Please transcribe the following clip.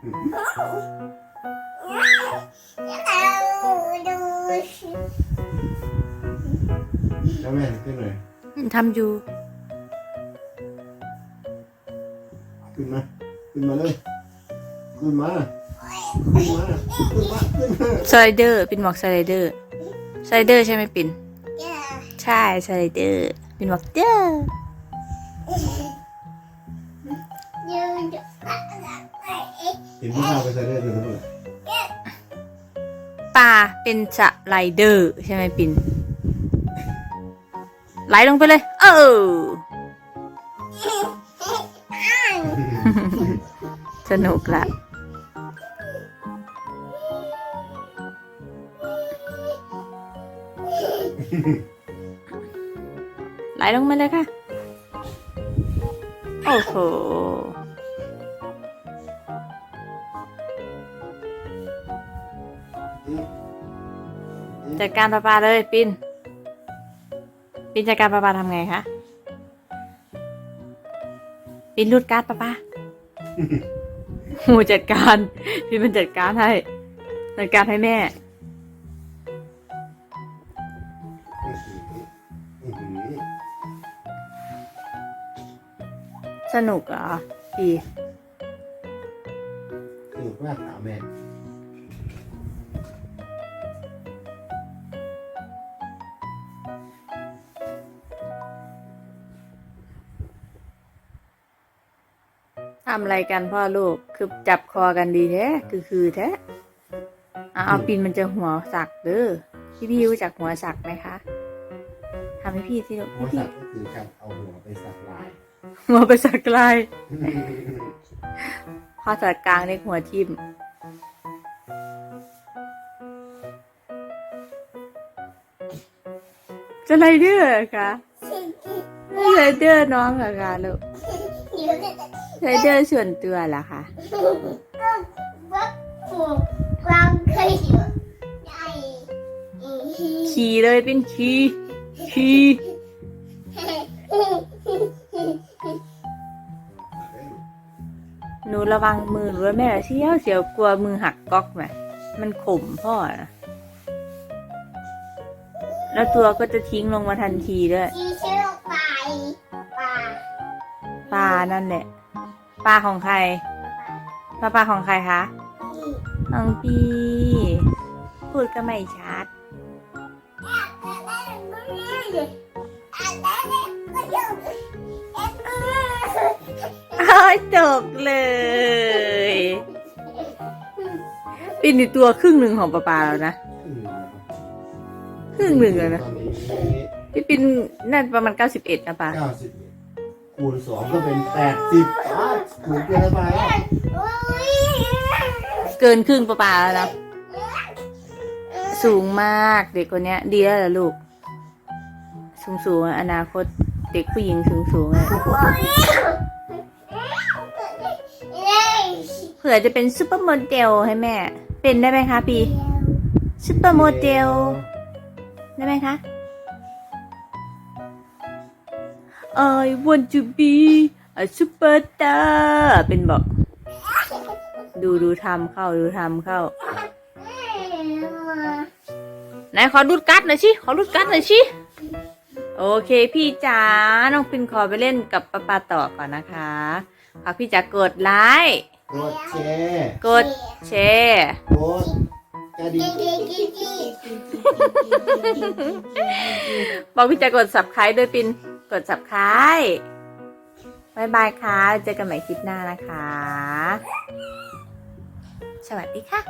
แล้วแม่ขึ้นหน่อยทำอยู่ ขึ้นมา ขึ้นมาเลย ขึ้นมา ขึ้นมา ขึ้นมา ขึ้นมาสไลเดอร์ปินบอกสไลเดอร์สไลเดอร์ใช่ไหมปิน ใช่สไลเดอร์ปินบอกเด้อ เห็นผู้ชายไปใส่ได้เลยทั้งหมดปลาเป็นสไลเดอร์ใช่ไหมปินไหลลงไปเลย เออสนุกละไหลลงมาเลยค่ะ โอ้โห จัดการปลาปลาเลยปินปินจัดการปลาปลาทำไงคะปินรูดการ์ดปลาปลาหูจัดการปินมันจัดการให้จัดการให้แม่สนุกเหรอพี่สนุกมากถามแม่ ทำอะไรกันพ่อลูก คือจับคอกันดีแท้ คือคือแท้เอาเอาปินมันจะหัวสักเด้อพี่พี่รู้จักหัวสักไหมคะทำให้พี่สิลูกหัวพี่สักก็คือการเอาหัวไปสักลาย หัวไปสักลายพอสักกลางในหัวทิ่มสไลเดอร์เหรอคะสไลเดอร์น้องเหรอคะลูกส ไลเดอร์ส่วนตัวเหรอคะความเคยอยู่ได้ขี่เลยเป็นขี่ขี่หนูระวังมือหนูด้วยแม่เสียวเสียวกลัวมือหักก๊อกไหมมันขมพ่อนะแล้วตัวก็จะทิ้งลงมาทันทีด้วย นั่นแหละปลาของใครปลาปลาของใครคะของพี่พูดก็ไม่ชัดอ้าวจบเลยปีนี่ตัวครึ่งหนึ่งของปลาปลาแล้วนะครึ่งหนึ่งเลยนะตอนนี้พี่ปินน่าประมาณเก้าสิบเอ็ดนะปลาเก้าสิบ คูณสองก็เป็นแปดสิบอะถูกเกินไปเกินครึ่งปลาปลาแล้วนะสูงมากเด็กคนเนี้ย ดีแล้วเหรอลูก สูงสูงๆอนาคตเด็กผู้หญิงสูงสูงๆอะเผื่อจะเป็นซูเปอร์โมเดลให้แม่ เป็นได้ไหมคะพี่ซูเปอร์โมเดลได้ไหมคะ I want to be a superstar เป็นบอก ดูดูทำเข้าดูทำเข้า ไหนขอรูดการ์ดหน่อยสิขอรูดการ์ดหน่อยสิโอเคพี่จ๋าน้องปินขอไปเล่นกับปาปาต่อก่อนนะคะฝากพี่จ๋ากดไลค์กดแชร์กดแชร์กดกระดิ่งบอกพี่จ๋ากด subscribe ด้วยปิน กด subscribe บายบายค่ะ เจอกันใหม่คลิปหน้านะคะ สวัสดีค่ะ